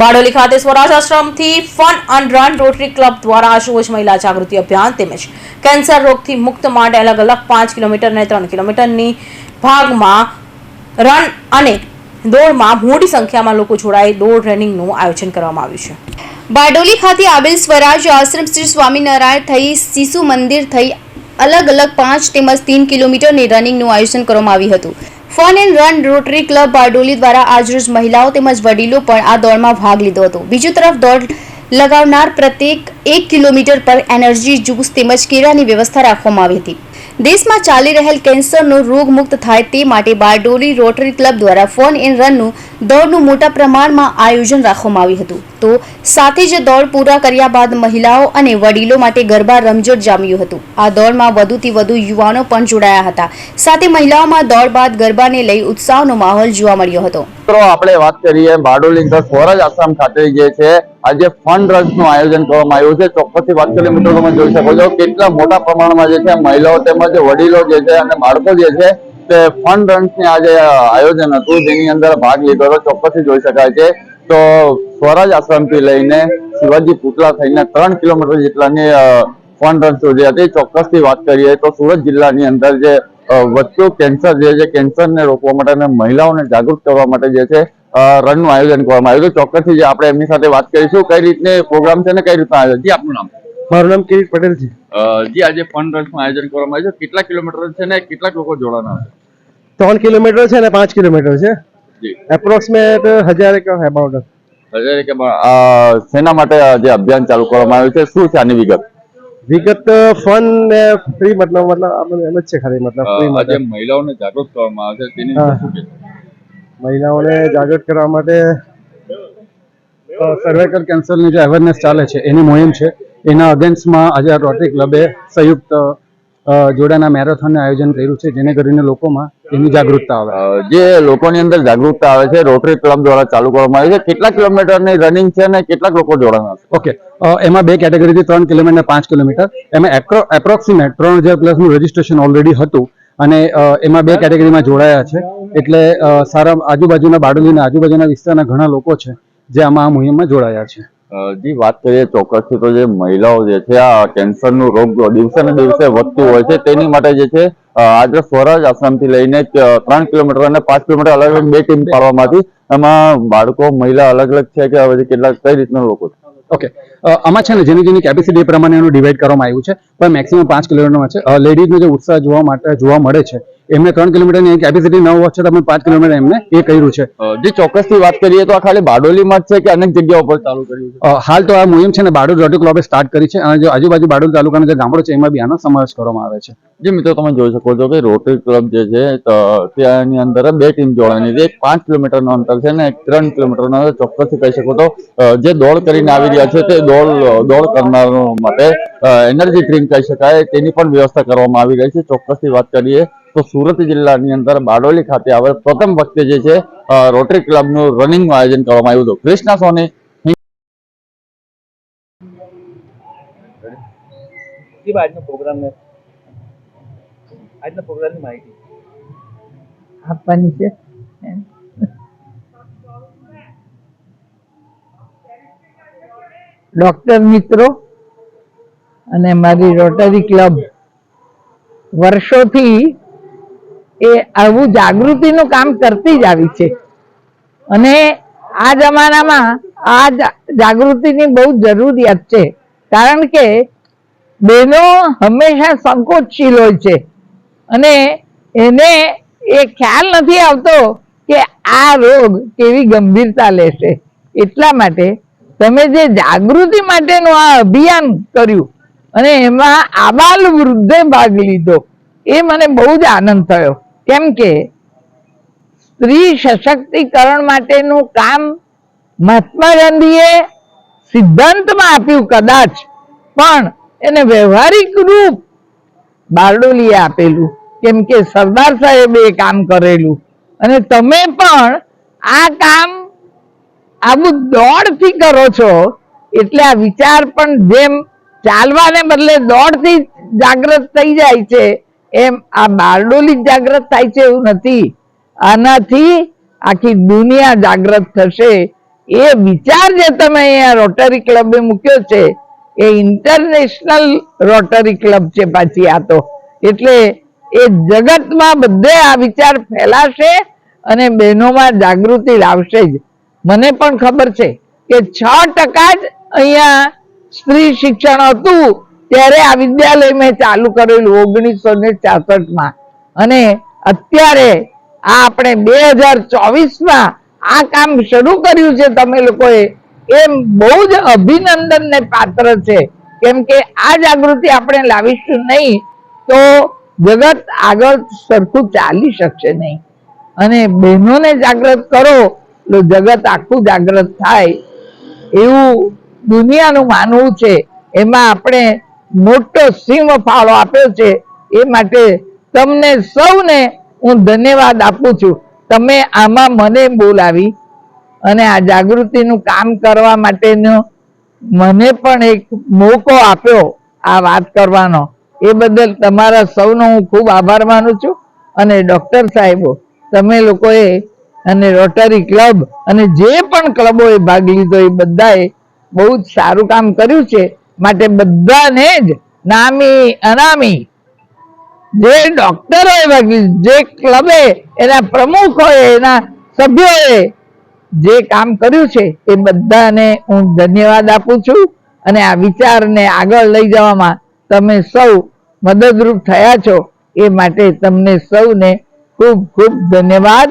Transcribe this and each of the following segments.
બારડોલી ખાતે Swaraj આશ્રમથી fun and run rotary club દ્વારા આજરોજ મહિલા જાગૃતિ અભિયાન તેમજ કેન્સર રોગથી મુક્ત માટે અલગ અલગ પાંચ કિલોમીટર અને ત્રણ કિલોમીટરની ભાગમાં રન અને દોડમાં મોટી સંખ્યામાં લોકો જોડાઈ દોડ રનિંગનું આયોજન કરવામાં આવ્યું છે. બારડોલી ખાતે આવેલ સ્વરાજ આશ્રમ શ્રી સ્વામિનારાયણ થઈ, શિશુ મંદિર થઈ, અલગ અલગ પાંચ તેમજ તીન કિલોમીટરની રનિંગનું આયોજન કરવામાં આવ્યું હતું. Fun and run rotary club Bardoli દ્વારા આજરોજ મહિલાઓ તેમજ વડીલો પણ આ દોડમાં ભાગ લીધો હતો. બીજી તરફ દોડ લગાવનાર પ્રત્યેક એક કિલોમીટર પર એનર્જી જ્યુસ તેમજ કેળાની વ્યવસ્થા રાખવામાં આવી હતી. દેશમાં ચાલી રહેલ કેન્સરનો રોગ મુક્ત થાય તે માટે બારડોલી રોટરી ક્લબ દ્વારા ફોન ઇન રનનું દોડનું મોટા પ્રમાણમાં આયોજન રાખવામાં આવ્યું હતું. તો સાથે જ દોડ પૂરા કર્યા બાદ મહિલાઓ અને વડીલો માટે ગરબા રમઝટ જામ્યું હતું. આ દોડમાં વધુથી વધુ યુવાનો પણ જોડાયા હતા. સાથે મહિલાઓમાં દોડ બાદ ગરબાને લઈ ઉત્સાહનો માહોલ જોવા મળ્યો હતો. મિત્રો, આપણે વાત કરીએ બારડોલી સ્વરાજ આશ્રમ ખાતે જે છે, આજે ફંડ રન્સનું આયોજન કરવામાં આવ્યું છે. ચોક્કસથી વાત કરીએ મિત્રો, તમે જોઈ શકો છો કેટલા મોટા પ્રમાણમાં જે છે, મહિલાઓ તેમજ વડીલો જે છે અને બાળકો જે છે, તે ફંડ રન્સની આજે આયોજન હતું. જેની અંદર ભાગ લીધો હતો. ચોક્કસથી જોઈ શકાય છે. તો સ્વરાજ આશ્રમથી લઈને શિવાજી પુતળા થઈને ત્રણ કિલોમીટર જેટલાની ફંડ રન સુધી હતી. ચોક્કસથી વાત કરીએ તો સુરત જિલ્લાની અંદર જે વધતું કેન્સર જે છે કેન્સરને રોકવા માટે અને મહિલાઓને જાગૃત કરવા માટે જે છે રનનું આયોજન કરવામાં આવ્યું છે. ચોક્કસથી જે આપણે એમની સાથે વાત કરીશું કઈ રીતને પ્રોગ્રામ છે ને કઈ રીતના આયોજન જી આપનું નામ? મારું નામ કિરીટ પટેલ છે જી આજે ફંડ રનનું આયોજન કરવામાં આવ્યું છે. કેટલા કિલોમીટર છે ને કેટલાક લોકો જોડાના છે? ત્રણ કિલોમીટર છે ને પાંચ કિલોમીટર છે. જી. એપ્રોક્સિમેટ હજાર એક એબાઉટ હજારે કે બા- અ, શેના માટે જે અભિયાન ચાલુ કરવામાં આવ્યું છે? શું છે આની વિગત? વિગત ફન ને ફ્રી મતલબ મતલબ એમ જ છે ખાલી મતલબ ફ્રી આજે મહિલાઓને જાગૃત કરવામાં આવે છે તેની? મહિલાઓને જાગૃત કરવા માટે સર્વાઇકલ કેન્સરની જે અવેરનેસ ચાલે છે એની મુહિમ છે. એના અગેન્સ્ટમાં આજે રોટરી ક્લબે સંયુક્ત જોડાના મેરેથોનનું આયોજન કર્યું છે જેને કરીને લોકોમાં એની જાગૃતતા આવે. જે લોકોની અંદર જાગૃતતા આવે છે રોટરી ક્લબ દ્વારા ચાલુ કરવામાં આવી છે. કેટલા કિલોમીટરની રનિંગ છે અને કેટલાક લોકો જોડાના છે ઓકે એમાં બે કેટેગરીથી ત્રણ કિલોમીટર અને પાંચ કિલોમીટર. એમાં એપ્રોક્સિમેટ ત્રણ હજાર પ્લસનું રજીસ્ટ્રેશન ઓલરેડી હતું અને એમાં બે કેટેગરીમાં જોડાયા છે. એટલે સારા આજુબાજુના બારડોલીના આજુબાજુના વિસ્તારના ઘણા લોકો છે જે આમાં આ મુહિમમાં જોડાયા છે. જી વાત કરીએ ચોક્કસથી તો જે મહિલાઓ જે છે આ કેન્સરનું રોગ દિવસે ને દિવસે વધતું હોય છે તેની માટે જે છે આજે સ્વરાજ આશ્રમથી લઈને ત્રણ કિલોમીટર અને પાંચ કિલોમીટર અલગ અલગ બે ટીમ પાડવામાંથી એમાં બાળકો, મહિલા અલગ અલગ છે કે હવે કેટલાક કઈ રીતના લોકો ઓકે આમાં છે ને જેની જેની કેપેસિટી એ પ્રમાણે એનું ડિવાઈડ કરવામાં આવ્યું છે. પણ મેક્સિમમ પાંચ કિલોમીટરમાં છે. લેડીઝનો જે ઉત્સાહ જોવા માટે જોવા મળે છે એમને ત્રણ કિલોમીટરની કેપેસિટી ન હોવા છતાં પણ પાંચ કિલોમીટર એમને એ કર્યું છે. જે ચોક્કસથી વાત કરીએ તો આ ખાલી બારડોલીમાં જ છે કે અનેક જગ્યાઓ પર ચાલુ કર્યું છે? હાલ તો આ મુહિમ છે ને બારડોલ રોટરી ક્લબે સ્ટાર્ટ કરી છે અને જે આજુબાજુ બારડોલ તાલુકાના જે ગામડો છે એમાં બી આનો સમાવેશ કરવામાં આવે છે. જે મિત્રો તમે જોઈ શકો છો કે રોટરી ક્લબ જે છે ત્યાંની અંદર બે ટીમ જોડાની છે. એક પાંચ કિલોમીટરનો અંતર છે ને એક ત્રણ કિલોમીટરનો ચોક્કસથી કહી શકો તો જે દોડ કરીને આવી રહ્યા છે તે દોડ દોડ કરનારો માટે એનર્જી ડ્રિંક કહી શકાય. તેની પણ વ્યવસ્થા કરવામાં આવી રહી છે. ચોક્કસથી વાત કરીએ તો સુરત જિલ્લાની અંદર બારડોલી ખાતે આવેલ પ્રથમ વખતે જે છે રોટરી ક્લબનું રનિંગનું આયોજન કરવામાં આવ્યું હતું. ક્રિષ્ના સોની. આજનો પ્રોગ્રામ ને? આજના પ્રોગ્રામની માહિતી? આપવાની છે. ડોક્ટર મિત્રો અને મારી રોટરી ક્લબ વર્ષોથી એ આવું જાગૃતિનું કામ કરતી જ આવી છે. અને આ જમાનામાં આ જાગૃતિની બહુ જરૂરિયાત છે. કારણ કે બહેનો હંમેશા સંકોચશીલ હોય છે. અને એને એ ખ્યાલ નથી આવતો કે આ રોગ કેવી ગંભીરતા લેશે. એટલા માટે તમે જે જાગૃતિ માટેનું આ અભિયાન કર્યું અને એમાં આબાલ વૃદ્ધે ભાગ લીધો, એ મને બહુ જ આનંદ થયો. કેમ કે સ્ત્રી સશક્તિકરણ માટેનું કામ મહાત્મા ગાંધીએ સિદ્ધાંતમાં આપ્યું કદાચ, પણ એને વ્યવહારિક રૂપ બારડોલીએ આપેલું, કેમ કે સરદાર સાહેબે કામ કરેલું. અને તમે પણ આ કામ આવું દોડથી કરો છો, એટલે આ વિચાર પણ જેમ ચાલવાને બદલે દોડથી જાગૃત થઈ જાય છે, એમ આ બારડોલી જાગ્રત થાય છે એવું નથી. આનાથી આખી દુનિયા જાગૃત થશે. એ વિચાર જે તમે અહીંયા રોટરી ક્લબે મૂક્યો છે, એ ઇન્ટરનેશનલ રોટરી ક્લબ છે પાછી આ તો. એટલે એ જગતમાં બધે આ વિચાર ફેલાશે અને બહેનોમાં જાગૃતિ લાવશે જ. મને પણ ખબર છે કે છ ટકા જ અહીંયા સ્ત્રી શિક્ષણ હતું ત્યારે આ વિદ્યાલય મેં ચાલુ કરેલું ઓગણીસો ને માં અને અત્યારે આ આપણે બે હજાર ચોવીસમાં આ કામ શરૂ કર્યું છે તમે લોકોએ. એમ બહુ જ અભિનંદન ને પાત્ર છે. કેમ કે આ જાગૃતિ આપણે લાવીશું નહીં તો જગત આગળ સરખું ચાલી શકશે નહીં. અને બહેનોને જાગૃત કરો તો જગત આખું જાગૃત થાય, એવું દુનિયાનું માનવું છે. એમાં આપણે મોટો સિંહ ફાળો આપ્યો છે. એ માટે તમને સૌને હું ધન્યવાદ આપું છું. તમે આમાં મને બોલાવી અને આ જાગૃતિનું કામ કરવા માટેનો મને પણ એક મોકો આપ્યો આ વાત કરવાનો. એ બદલ તમારા સૌનો હું ખૂબ આભાર માનું છું અને ડોક્ટર સાહેબો, તમે લોકોએ અને રોટરી ક્લબ અને જે પણ ક્લબોએ ભાગ લીધો એ બધાએ બહુ જ સારું કામ કર્યું છે. માટે બધાને જ નામી અનામી જે ડોક્ટરોએ ભાગ લીધું, જે ક્લબે એના પ્રમુખોએ એના સભ્યોએ જે કામ કર્યું છે એ બધાને હું ધન્યવાદ આપું છું. અને આ વિચારને આગળ લઈ જવામાં તમે સૌ મદદરૂપ થયા છો. એ માટે તમને સૌને ખૂબ ખૂબ ધન્યવાદ.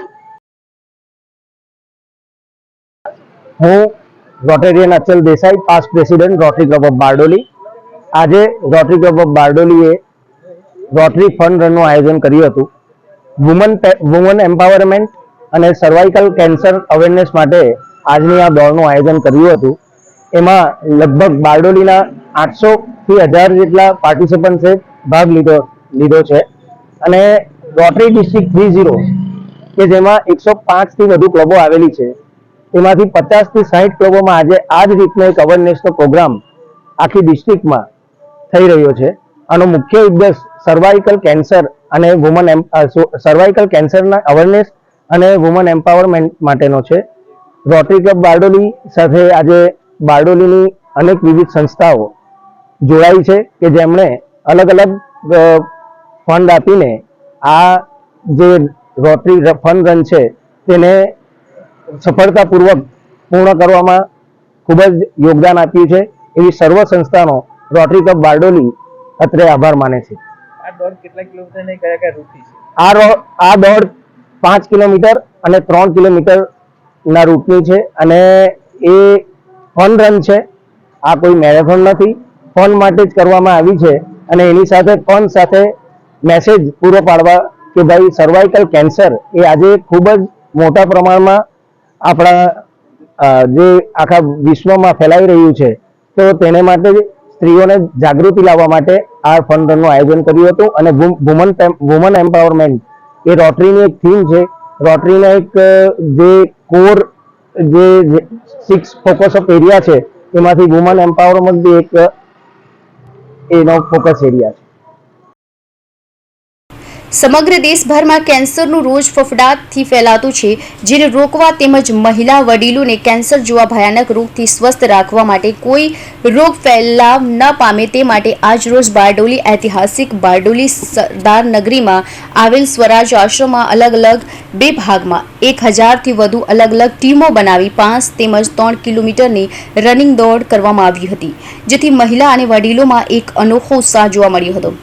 હું rotarian Achal Desai past president rotary club of Bardoli. આજે રોટરી ક્લબ ઓફ બારડોલીએ રોટરી ફંડ રનનું આયોજન કર્યું હતું. વુમન વુમન એમ્પાવરમેન્ટ અને સર્વાઇકલ કેન્સર અવેરનેસ માટે આજની આ દોડનું આયોજન કર્યું હતું. એમાં લગભગ બારડોલીના આઠસો થી હજાર જેટલા પાર્ટિસિપન્ટ્સે ભાગ લીધો લીધો છે. અને રોટરી ડિસ્ટ્રિક્ટ થ્રી ઝીરો કે જેમાં એકસો પાંચથી વધુ ક્લબો આવેલી છે. એમાંથી પચાસથી સાહીઠ ક્લબોમાં આજે આ જ રીતનો એક અવેરનેસનો પ્રોગ્રામ આખી ડિસ્ટ્રિક્ટમાં થઈ રહ્યો છે. આનો મુખ્ય ઉદ્દેશ સર્વાઇકલ કેન્સર અને વુમન સર્વાઇકલ કેન્સરના અવેરનેસ અને વુમન એમ્પાવરમેન્ટ માટેનો છે. રોટરી ક્લબ બારડોલી સાથે આજે બારડોલીની અનેક વિવિધ સંસ્થાઓ જોડાઈ છે કે જેમણે અલગ અલગ ફંડ આપીને આ જે રોટરી ફંડ રન છે તેને સફળતાપૂર્વક પૂર્ણ કરવામાં ખૂબ જ યોગદાન આપ્યું છે. એવી સર્વ સંસ્થાનો રોટરી કપ બારડોલી અત્રે આભાર માને છે. આ દોડ પાંચ કિલોમીટર અને ત્રણ કિલોમીટર ના રૂટની છે અને એ ફન રન છે. આ કોઈ મેરેથોન નથી. ફન માટે જ કરવામાં આવી છે અને એની સાથે ફન સાથે મેસેજ પૂરો પાડવા કે ભાઈ સર્વાઇકલ કેન્સર એ આજે ખૂબ જ મોટા પ્રમાણમાં આપણા જે આખા વિશ્વમાં ફેલાઈ રહ્યું છે, તો તેને માટે સ્ત્રીઓને જાગૃતિ લાવવા માટે આ ફંડ રનનું આયોજન કર્યું હતું અને વુમન વુમન એમ્પાવરમેન્ટ એ રોટરીની એક થીમ છે. રોટરીના એક જે કોર જે સિક્સ ફોકસ ઓફ એરિયા છે, એમાંથી વુમન એમ્પાવરમેન્ટ બી એક એનો ફોકસ એરિયા છે. સમગ્ર દેશભરમાં કેન્સરનું રોજ ફફડાટથી ફેલાતું છે, જેને રોકવા તેમજ મહિલા વડીલોને કેન્સર જેવા ભયાનક રોગથી સ્વસ્થ રાખવા માટે કોઈ રોગ ફેલાવ ન પામે તે માટે આજરોજ બારડોલી ઐતિહાસિક બારડોલી સરદાર નગરીમાં આવેલ સ્વરાજ આશ્રમમાં અલગ અલગ બે ભાગમાં એક હજારથી વધુ અલગ અલગ ટીમો બનાવી પાંચ તેમજ ત્રણ કિલોમીટરની રનિંગ દોડ કરવામાં આવી હતી, જેથી મહિલા અને વડીલોમાં એક અનોખો ઉત્સાહ જોવા મળ્યો હતો.